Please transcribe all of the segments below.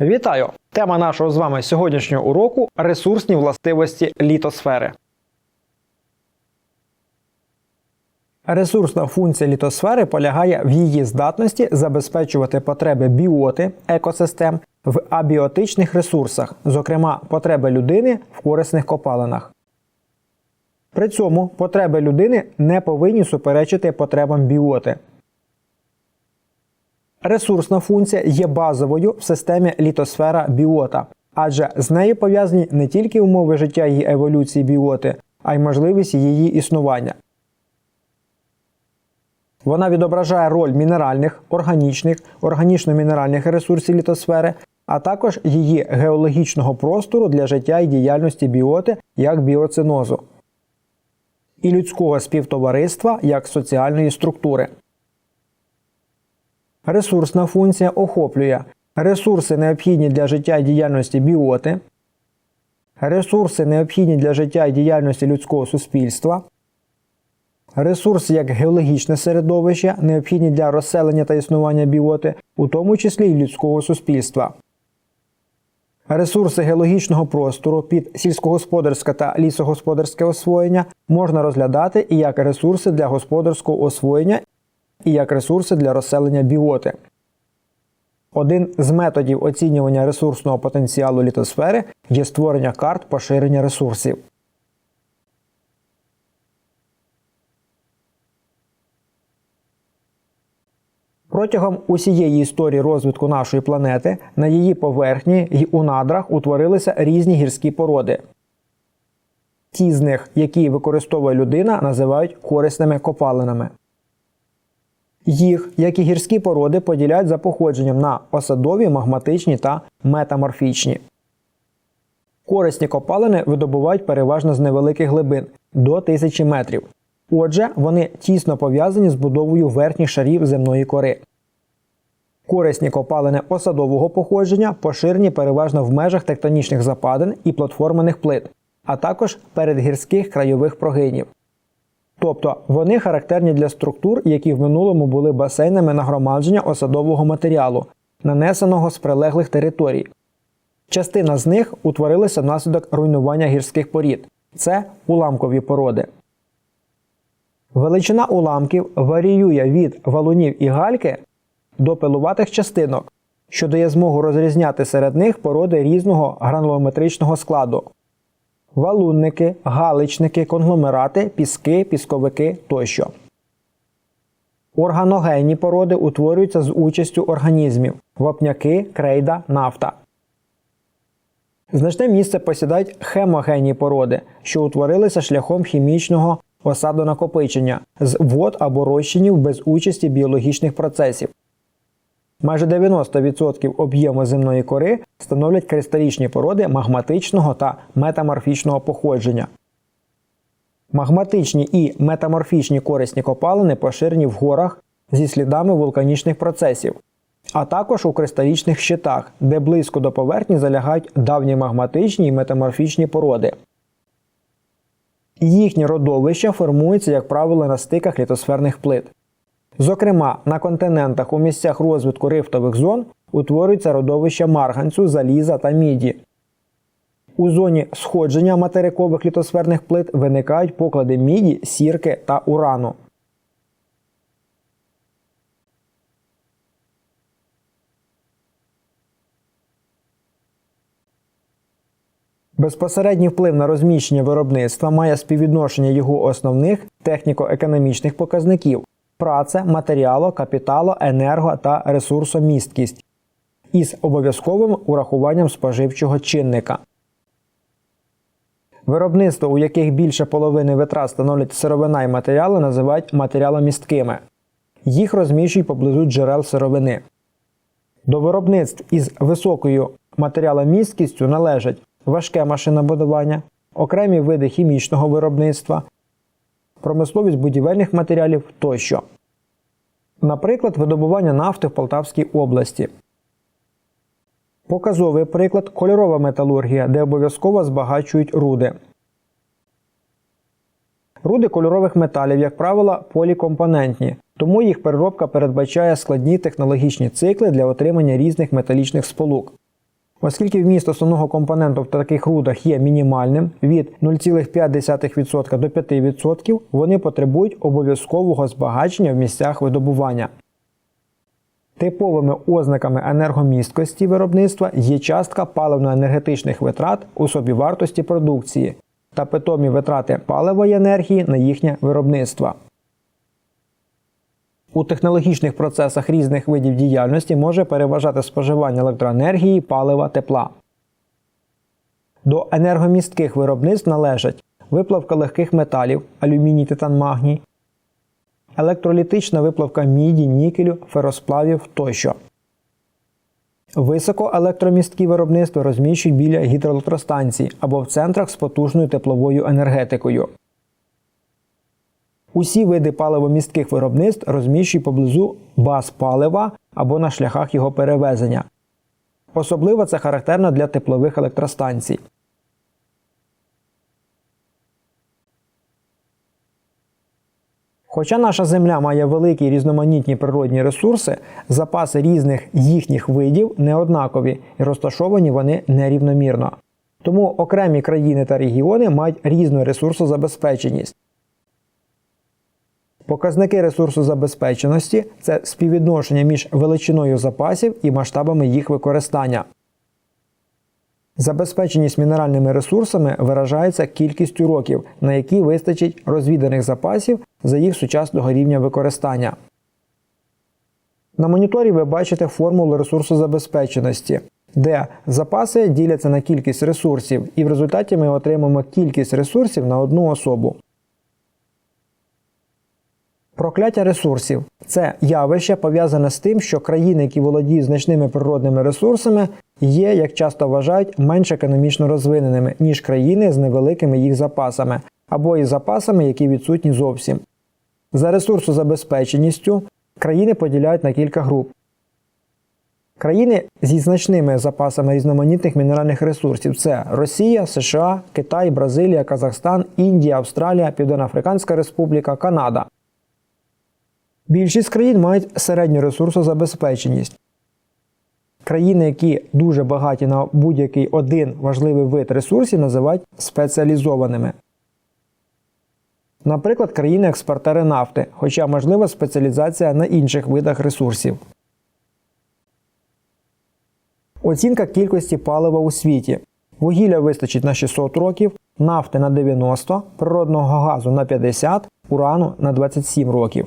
Вітаю! Тема нашого з вами сьогоднішнього уроку ресурсні властивості літосфери. Ресурсна функція літосфери полягає в її здатності забезпечувати потреби біоти екосистем в абіотичних ресурсах, зокрема потреби людини в корисних копалинах. При цьому потреби людини не повинні суперечити потребам біоти. Ресурсна функція є базовою в системі літосфера біота, адже з нею пов'язані не тільки умови життя і еволюції біоти, а й можливість її існування. Вона відображає роль мінеральних, органічних, органічно-мінеральних ресурсів літосфери, а також її геологічного простору для життя і діяльності біоти як біоцинозу, і людського співтовариства як соціальної структури. Ресурсна функція охоплює. Ресурси, необхідні для життя і діяльності біоти, ресурси, необхідні для життя і діяльності людського суспільства, ресурси як геологічне середовище, необхідні для розселення та існування біоти, у тому числі і людського суспільства. Ресурси геологічного простору під сільськогосподарське та лісогосподарське освоєння можна розглядати і як ресурси для господарського освоєння і як ресурси для розселення біоти. Один з методів оцінювання ресурсного потенціалу літосфери є створення карт поширення ресурсів. Протягом усієї історії розвитку нашої планети на її поверхні й у надрах утворилися різні гірські породи. Ті з них, які використовує людина, називають корисними копалинами. Їх, як і гірські породи, поділяють за походженням на осадові, магматичні та метаморфічні. Корисні копалини видобувають переважно з невеликих глибин до 1000 метрів. Отже, вони тісно пов'язані з будовою верхніх шарів земної кори. Корисні копалини осадового походження поширені переважно в межах тектонічних западин і платформених плит, а також передгірських крайових прогинів. Тобто вони характерні для структур, які в минулому були басейнами нагромадження осадового матеріалу, нанесеного з прилеглих територій. Частина з них утворилася внаслідок руйнування гірських порід це уламкові породи. Величина уламків варіює від валунів і гальки до пилуватих частинок, що дає змогу розрізняти серед них породи різного гранулометричного складу валунники, галичники, конгломерати, піски, пісковики тощо. Органогенні породи утворюються з участю організмів вапняки, крейда, нафта. Значне місце посідають хемогенні породи, що утворилися шляхом хімічного осадонакопичення з вод або розчинів без участі біологічних процесів. Майже 90% об'єму земної кори становлять кристалічні породи магматичного та метаморфічного походження. Магматичні і метаморфічні корисні копалини поширені в горах зі слідами вулканічних процесів, а також у кристалічних щитах, де близько до поверхні залягають давні магматичні і метаморфічні породи. Їхні родовища формуються, як правило, на стиках літосферних плит. Зокрема, на континентах у місцях розвитку рифтових зон утворюються родовища марганцю, заліза та міді. У зоні сходження материкових літосферних плит виникають поклади міді, сірки та урану. Безпосередній вплив на розміщення виробництва має співвідношення його основних техніко-економічних показників праця, матеріало, капітало, енерго та ресурсомісткість із обов'язковим урахуванням споживчого чинника. Виробництво, у яких більше половини витрат становлять сировина і матеріали, називають матеріаломісткими. Їх розміщують поблизу джерел сировини. До виробництв із високою матеріаломісткістю належать важке машинобудування, окремі види хімічного виробництва, промисловість будівельних матеріалів тощо. Наприклад, видобування нафти в Полтавській області. Показовий приклад кольорова металургія, де обов'язково збагачують руди. Руди кольорових металів, як правило, полікомпонентні, тому їх переробка передбачає складні технологічні цикли для отримання різних металічних сполук. Оскільки вміст основного компоненту в таких рудах є мінімальним від 0,5% до 5%, вони потребують обов'язкового збагачення в місцях видобування. Типовими ознаками енергомісткості виробництва є частка паливно-енергетичних витрат у собівартості продукції та питомі витрати палива і енергії на їхнє виробництво. У технологічних процесах різних видів діяльності може переважати споживання електроенергії, палива, тепла. До енергомістких виробництв належать виплавка легких металів, алюміній, титан, магній, електролітична виплавка міді, нікелю, феросплавів тощо. Високоелектромісткі виробництва розміщують біля гідроелектростанцій або в центрах з потужною тепловою енергетикою. Усі види паливомістких виробництв розміщують поблизу баз палива або на шляхах його перевезення. Особливо це характерно для теплових електростанцій. Хоча наша Земля має великі різноманітні природні ресурси, запаси різних їхніх видів не однакові і розташовані вони нерівномірно. Тому окремі країни та регіони мають різну ресурсозабезпеченість. Показники ресурсозабезпеченості це співвідношення між величиною запасів і масштабами їх використання. Забезпеченість мінеральними ресурсами виражається кількістю років, на які вистачить розвіданих запасів за їх сучасного рівня використання. На моніторі ви бачите формулу ресурсозабезпеченості, де запаси діляться на кількість ресурсів, і в результаті ми отримаємо кількість ресурсів на одну особу. Прокляття ресурсів це явище пов'язане з тим, що країни, які володіють значними природними ресурсами, є, як часто вважають, менш економічно розвиненими, ніж країни з невеликими їх запасами або із запасами, які відсутні зовсім. За ресурсозабезпеченістю країни поділяють на кілька груп. Країни зі значними запасами різноманітних мінеральних ресурсів це Росія, США, Китай, Бразилія, Казахстан, Індія, Австралія, Південноафриканська Республіка, Канада. Більшість країн мають середню ресурсозабезпеченість. Країни, які дуже багаті на будь-який один важливий вид ресурсів, називають спеціалізованими. Наприклад, країни-експортери нафти, хоча можлива спеціалізація на інших видах ресурсів. Оцінка кількості палива у світі. Вугілля вистачить на 600 років, нафти на 90, природного газу на 50, урану на 27 років.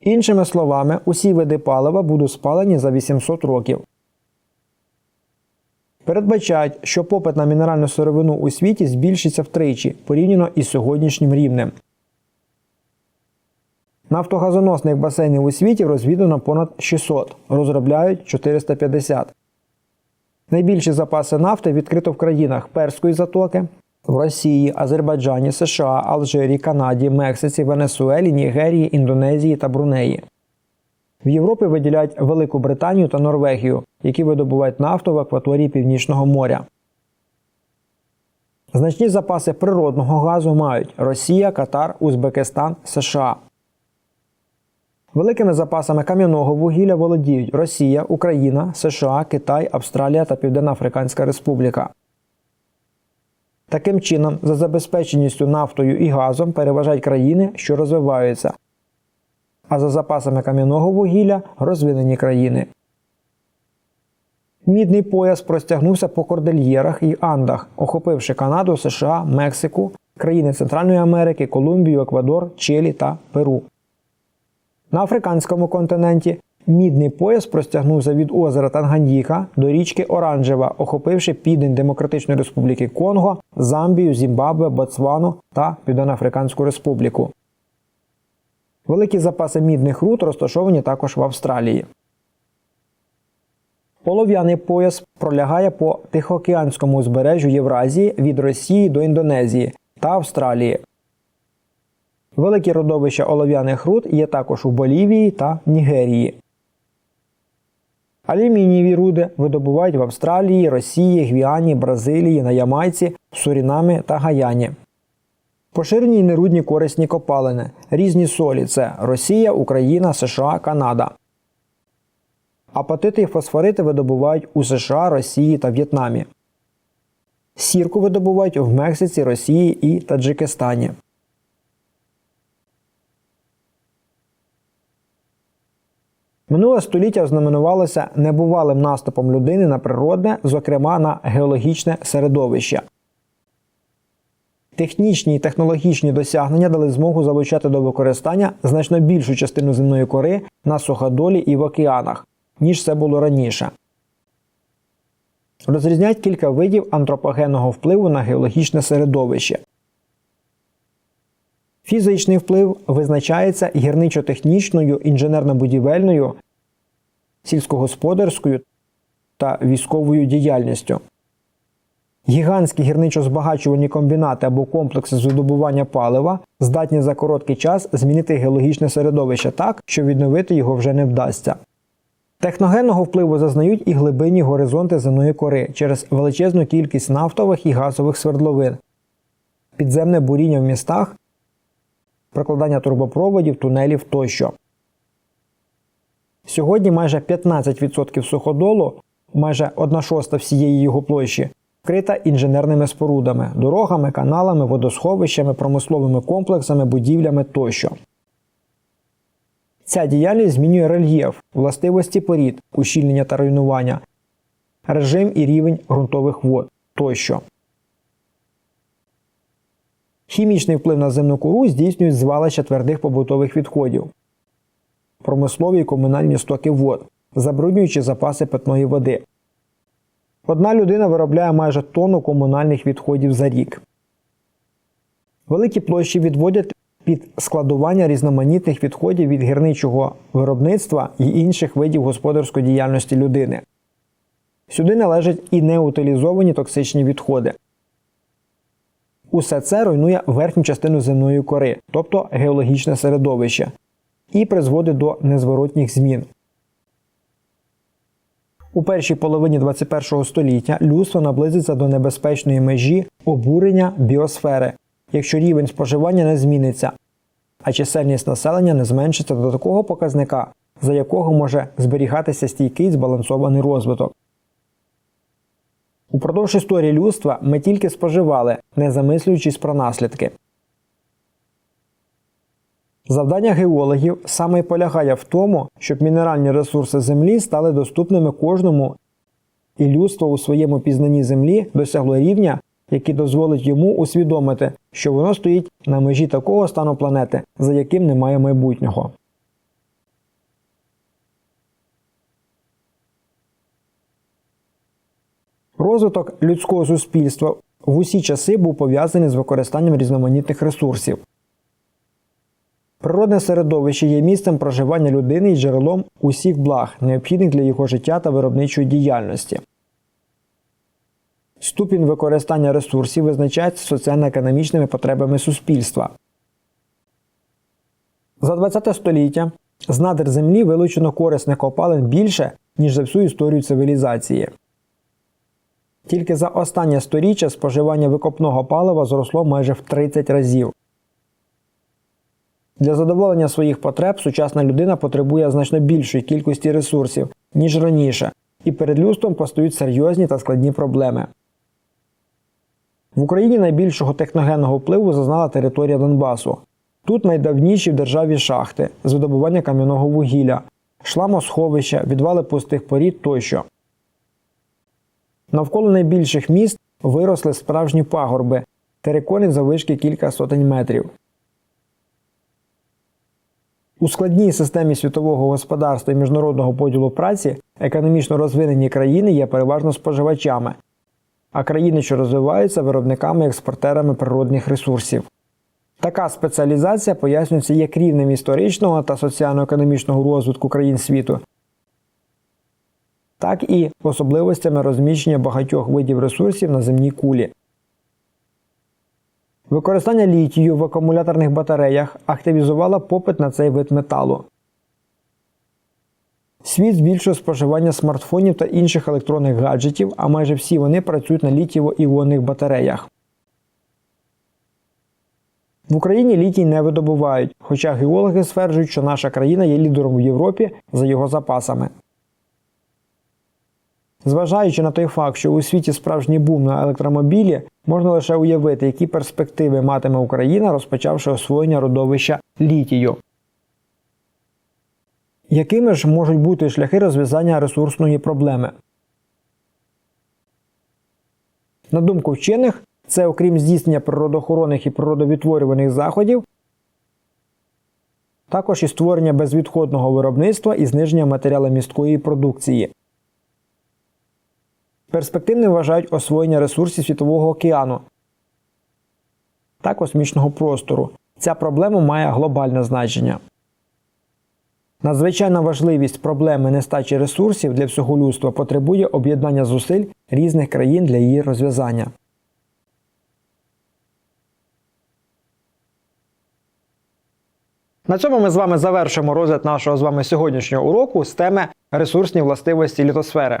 Іншими словами, усі види палива будуть спалені за 800 років. Передбачають, що попит на мінеральну сировину у світі збільшиться втричі порівняно із сьогоднішнім рівнем. Нафтогазоносних басейнів у світі розвідано понад 600, розробляють 450. Найбільші запаси нафти відкрито в країнах Перської затоки, в Росії, Азербайджані, США, Алжирі, Канаді, Мексиці, Венесуелі, Нігерії, Індонезії та Брунеї. В Європі виділяють Велику Британію та Норвегію, які видобувають нафту в акваторії Північного моря. Значні запаси природного газу мають Росія, Катар, Узбекистан, США. Великими запасами кам'яного вугілля володіють Росія, Україна, США, Китай, Австралія та Південна Африканська Республіка. Таким чином, за забезпеченістю нафтою і газом переважають країни, що розвиваються, а за запасами кам'яного вугілля розвинені країни. Мідний пояс простягнувся по кордильєрах і Андах, охопивши Канаду, США, Мексику, країни Центральної Америки, Колумбію, Еквадор, Чилі та Перу. На африканському континенті мідний пояс простягнувся від озера Танганьїка до річки Оранжева, охопивши південь Демократичної Республіки Конго, Замбію, Зімбабве, Ботсвану та Південноафриканську Республіку. Великі запаси мідних руд розташовані також в Австралії. Олов'яний пояс пролягає по Тихоокеанському узбережжю Євразії від Росії до Індонезії та Австралії. Великі родовища олов'яних руд є також у Болівії та Нігерії. Алюмінієві руди видобувають в Австралії, Росії, Гвіані, Бразилії, на Ямайці, Сурінамі та Гаяні. Поширені й нерудні корисні копалини. Різні солі це Росія, Україна, США, Канада. Апатити і фосфорити видобувають у США, Росії та В'єтнамі. Сірку видобувають в Мексиці, Росії і Таджикистані. Минуле століття ознаменувалося небувалим наступом людини на природне, зокрема на геологічне середовище. Технічні і технологічні досягнення дали змогу залучати до використання значно більшу частину земної кори на суходолі і в океанах, ніж це було раніше. Розрізняють кілька видів антропогенного впливу на геологічне середовище. Фізичний вплив визначається гірничо-технічною, інженерно-будівельною, сільськогосподарською та військовою діяльністю. Гігантські гірничо-збагачувальні комбінати або комплекси з видобування палива здатні за короткий час змінити геологічне середовище так, що відновити його вже не вдасться. Техногенного впливу зазнають і глибинні горизонти земної кори через величезну кількість нафтових і газових свердловин, підземне буріння в містах, прокладання трубопроводів, тунелів тощо. Сьогодні майже 15% суходолу, майже 1 шоста всієї його площі, вкрита інженерними спорудами, дорогами, каналами, водосховищами, промисловими комплексами, будівлями тощо. Ця діяльність змінює рельєф, властивості порід, ущільнення та руйнування, режим і рівень ґрунтових вод тощо. Хімічний вплив на земну кору здійснюють звалища твердих побутових відходів, промислові і комунальні стоки вод, забруднюючи запаси питної води. Одна людина виробляє майже тонну комунальних відходів за рік. Великі площі відводять під складування різноманітних відходів від гірничого виробництва і інших видів господарської діяльності людини. Сюди належать і неутилізовані токсичні відходи. Усе це руйнує верхню частину земної кори, тобто геологічне середовище, і призводить до незворотніх змін. У першій половині 21 століття людство наблизиться до небезпечної межі обурення біосфери, якщо рівень споживання не зміниться, а чисельність населення не зменшиться до такого показника, за якого може зберігатися стійкий збалансований розвиток. Упродовж історії людства ми тільки споживали, не замислюючись про наслідки. Завдання геологів саме й полягає в тому, щоб мінеральні ресурси Землі стали доступними кожному, і людство у своєму пізнанні Землі досягло рівня, який дозволить йому усвідомити, що воно стоїть на межі такого стану планети, за яким немає майбутнього. Розвиток людського суспільства в усі часи був пов'язаний з використанням різноманітних ресурсів. Природне середовище є місцем проживання людини і джерелом усіх благ, необхідних для його життя та виробничої діяльності. Ступінь використання ресурсів визначається соціально-економічними потребами суспільства. За ХХ століття з надр землі вилучено корисних копалин більше, ніж за всю історію цивілізації. Тільки за останнє сторіччя споживання викопного палива зросло майже в 30 разів. Для задоволення своїх потреб сучасна людина потребує значно більшої кількості ресурсів, ніж раніше, і перед людством постають серйозні та складні проблеми. В Україні найбільшого техногенного впливу зазнала територія Донбасу. Тут найдавніші в державі шахти з видобування кам'яного вугілля, шламосховища, відвали пустих порід тощо. Навколо найбільших міст виросли справжні пагорби, терикони завишки кілька сотень метрів. У складній системі світового господарства і міжнародного поділу праці економічно розвинені країни є переважно споживачами, а країни, що розвиваються виробниками і експортерами природних ресурсів. Така спеціалізація пояснюється як рівнем історичного та соціально-економічного розвитку країн світу, так і особливостями розміщення багатьох видів ресурсів на земній кулі. Використання літію в акумуляторних батареях активізувало попит на цей вид металу. Світ збільшує споживання смартфонів та інших електронних гаджетів, а майже всі вони працюють на літієво-іонних батареях. В Україні літій не видобувають, хоча геологи стверджують, що наша країна є лідером в Європі за його запасами. Зважаючи на той факт, що у світі справжній бум на електромобілі, можна лише уявити, які перспективи матиме Україна, розпочавши освоєння родовища літію. Якими ж можуть бути шляхи розв'язання ресурсної проблеми? На думку вчених, це окрім здійснення природоохоронних і природовідтворюваних заходів, також і створення безвідходного виробництва і зниження матеріаломісткої продукції. Перспективним вважають освоєння ресурсів Світового океану та космічного простору. Ця проблема має глобальне значення. Надзвичайна важливість проблеми нестачі ресурсів для всього людства потребує об'єднання зусиль різних країн для її розв'язання. На цьому ми з вами завершимо розгляд нашого з вами сьогоднішнього уроку з теми ресурсні властивості літосфери.